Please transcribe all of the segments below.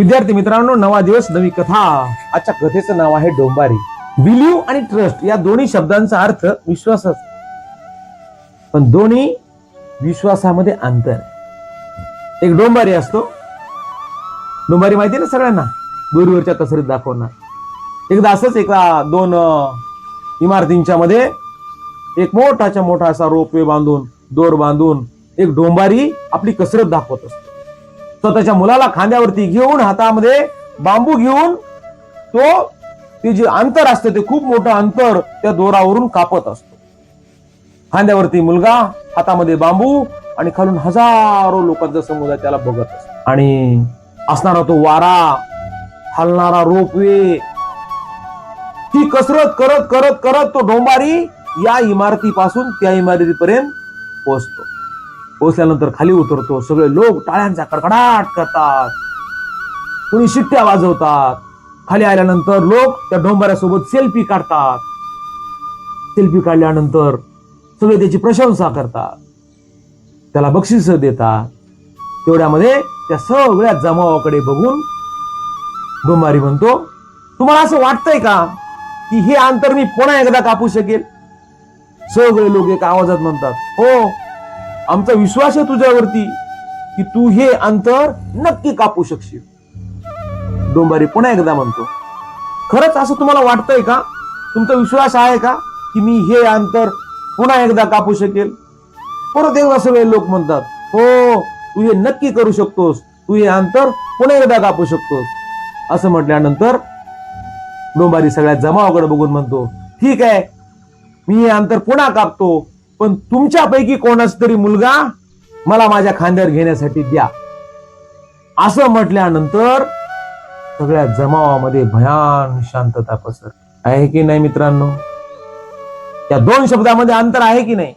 विद्यार्थी मित्रांनो नवा दिवस नवी कथा. आजच्या कथेचं नाव आहे डोंबारी. बिलीव आणि ट्रस्ट या दोन्ही शब्दांचा अर्थ विश्वासच. पण दोन्ही विश्वासामध्ये अंतर एक डोंबारी असतो. डोंबारी माहिती ना सगळ्यांना? दोरीवरच्या कसरीत दाखवणार एकदा असंच एका दोन इमारतींच्या मध्ये एक मोठाच्या मोठा असा रोपवे बांधून दोर बांधून एक डोंबारी आपली कसरत दाखवत असतो. स्वतःच्या मुलाला खांद्यावरती घेऊन हातामध्ये बांबू घेऊन तो ते जे अंतर असतं ते खूप मोठं अंतर त्या दोरावरून कापत असतो. खांद्यावरती मुलगा हातामध्ये बांबू आणि खालून हजारो लोकांचा समुदाय त्याला बघत असतो. आणि असणारा तो वारा हलणारा रोपवे ती कसरत करत करत करत तो डोंबारी या इमारतीपासून त्या इमारतीपर्यंत पोहोचतो. पोहोचल्यानंतर खाली उतरतो. सगळे लोक टाळ्यांचा कडकडाट करतात. कुणी शिट्ट्या वाजवतात. खाली आल्यानंतर लोक त्या डोंबऱ्यासोबत सेल्फी काढतात. सेल्फी काढल्यानंतर सगळे त्याची प्रशंसा करतात. त्याला बक्षीस देतात. तेवढ्यामध्ये त्या सगळ्या जमावाकडे बघून डोंबारी म्हणतो तुम्हाला असं वाटतंय का की हे अंतर मी पुन्हा एकदा कापू शकेल? सगळे लोक एका आवाजात म्हणतात हो. आमचा विश्वास आहे तुझ्यावरती की तू हे अंतर नक्की कापू शकशील. डोंबारी पुन्हा एकदा म्हणतो खरंच असं तुम्हाला वाटतंय का? तुमचा विश्वास आहे का की मी हे अंतर पुन्हा एकदा कापू शकेल? परत एकदा सगळे लोक म्हणतात हो तू हे नक्की करू शकतोस तू हे अंतर पुन्हा एकदा कापू शकतोस. असं म्हटल्यानंतर डोंबारी सगळ्या जमावाकडे बघून म्हणतो ठीक आहे मी हे अंतर पुन्हा कापतो. पण तुमच्यापैकी कोणाच तरी मुलगा मला माझ्या खांद्यावर घेण्यासाठी द्या. असं म्हटल्यानंतर सगळ्या जमावामध्ये भयान शांतता पसर आहे की नाही मित्रांनो? या दोन शब्दामध्ये अंतर आहे की नाही?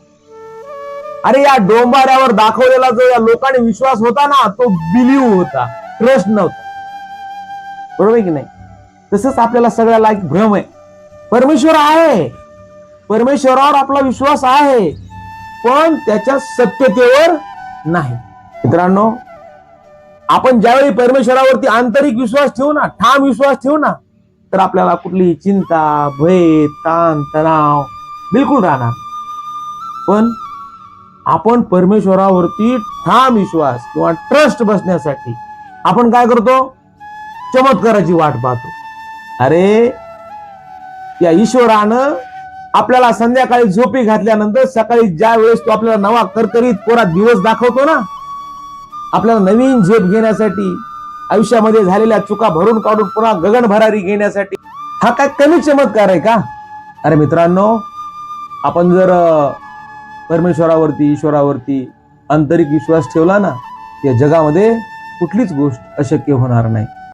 अरे या डोंबाऱ्यावर दाखवलेला जो या लोकांनी विश्वास होता ना तो बिलीव होता ट्रस्ट नव्हता. बरोबर आहे की नाही? तसंच आपल्याला सगळ्याला एक भ्रम आहे. परमेश्वर आहे. परमेश्वरावर आपला विश्वास आहे. पण त्याच्या सत्यतेवर नाही. मित्रांनो आपण ज्यावेळी परमेश्वरावरती आंतरिक विश्वास ठेवू ना ठाम विश्वास ठेवू ना तर आपल्याला कुठलीही चिंता भय ताण तणाव बिलकुल राहणार. पण आपण परमेश्वरावरती ठाम विश्वास किंवा ट्रस्ट बसण्यासाठी आपण काय करतो? चमत्काराची वाट पाहतो. अरे या ईश्वरानं आपल्याला संध्याकाळी झोपी घातल्यानंतर सकाळी ज्या वेळेस तो आपल्याला नवा करकरीत कोरा दिवस दाखवतो ना आपल्याला नवीन झेप घेण्यासाठी आयुष्यामध्ये झालेल्या चुका भरून काढून पुन्हा गगन भरारी घेण्यासाठी हा काय कमी चमत्कार आहे का? अरे मित्रांनो आपण जर परमेश्वरावरती ईश्वरावरती आंतरिक विश्वास ठेवला ना या जगामध्ये कुठलीच गोष्ट अशक्य होणार नाही.